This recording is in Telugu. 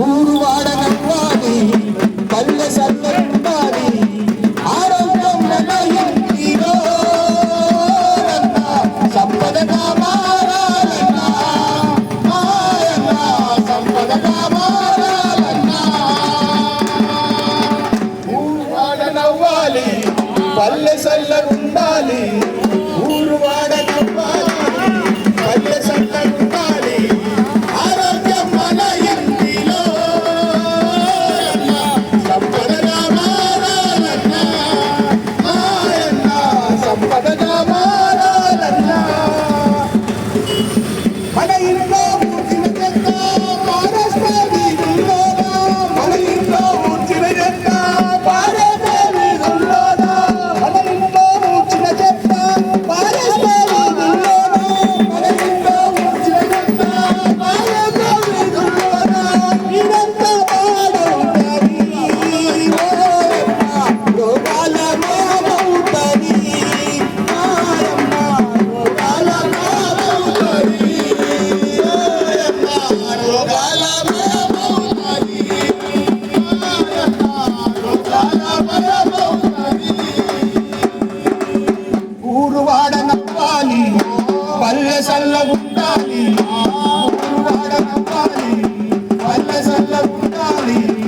ఊరు వాడనంటాని పల్లె సల్లంటాని ఆరోగ్యం సంపద కామారాలన్నా సంపద కామారాలన్నా ఊరు వాడనవ్వాలి పల్లె సల్లరుండాలి Bharat esa es la bunda